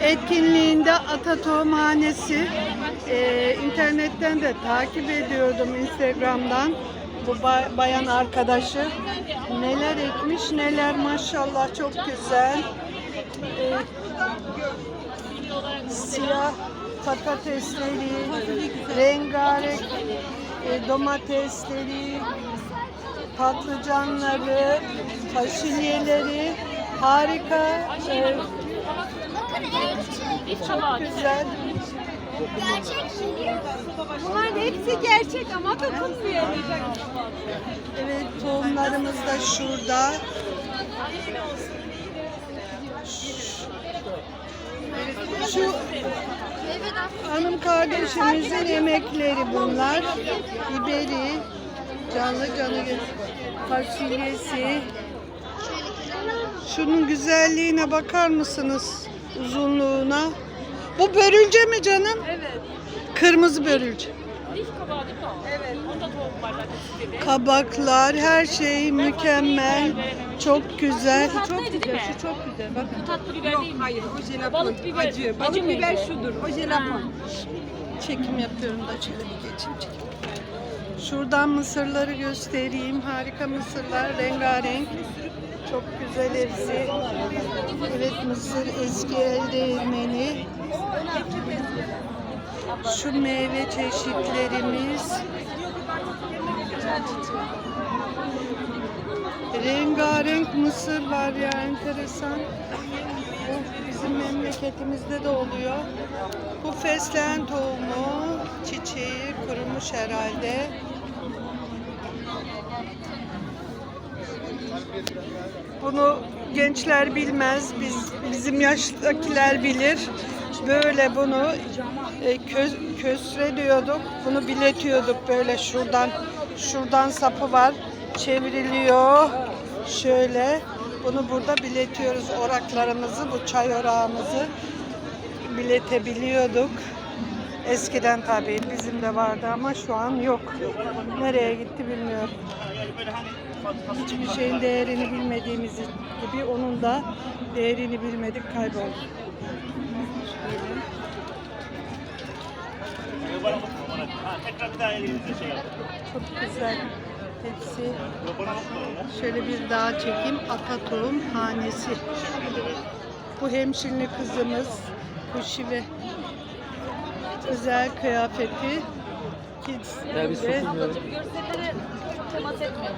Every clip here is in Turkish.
etkinliğinde Ata Tohumhanesi e, internetten de takip ediyordum Instagram'dan bu ba- bayan arkadaşı neler ekmiş neler maşallah çok güzel E, siyah patatesleri rengarenk e, domatesleri patlıcanları fasulyeleri harika e. çok güzel Gerçek Bunların hepsi gerçek ama dokunmuyor. Evet tohumlarımız da şurada. Şu hanım kardeşimizin emekleri bunlar. Biberi, canlı canlı fasulyesi. Şunun güzelliğine bakar mısınız? Uzunluğuna. Bu börülce mi canım? Evet. Kırmızı börülce. Evet. Kabaklar, her şey mükemmel. Çok güzel. Tatlıydı değil mi? Şu çok güzel. Bakın. Bu tatlı biber Yok değil mi? hayır o jelapon. Balık biber. Acı. Balık Acı biber mıydı? şudur. O jelapon. Çekim yapıyorum da şöyle bir geçeyim çekim. Şuradan mısırları göstereyim. Harika mısırlar, rengarenk. Çok güzel hepsi. Evet mısır eski el değirmeni. Şu meyve çeşitlerimiz. Rengarenk mısır var ya enteresan. Bu bizim memleketimizde de oluyor. Bu fesleğen tohumu, çiçeği kurumuş herhalde. Bunu gençler bilmez, biz bizim yaştakiler bilir. Böyle bunu e, köz, kösre diyorduk. Bunu biletiyorduk böyle şuradan. Şuradan sapı var. Çevriliyor. Şöyle. Bunu burada biletiyoruz oraklarımızı, bu çay orağımızı biletebiliyorduk. Eskiden tabii bizim de vardı ama şu an yok. Nereye gitti bilmiyorum. Hiçbir şeyin değerini bilmediğimiz gibi onun da değerini bilmedik kayboldu. Çok güzel. Hepsi. Şöyle bir daha çekeyim. Atatoğum hanesi. Bu hemşirli kızımız Kuşi özel kıyafeti Kids ve Görselleri temas etmiyor.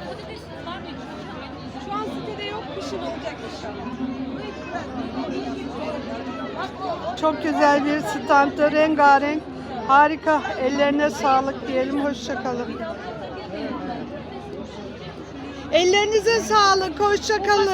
Şu an sitede yok. Kışın olacak inşallah. çok güzel bir standta rengarenk harika ellerine sağlık diyelim hoşça kalın. Ellerinize sağlık hoşça kalın.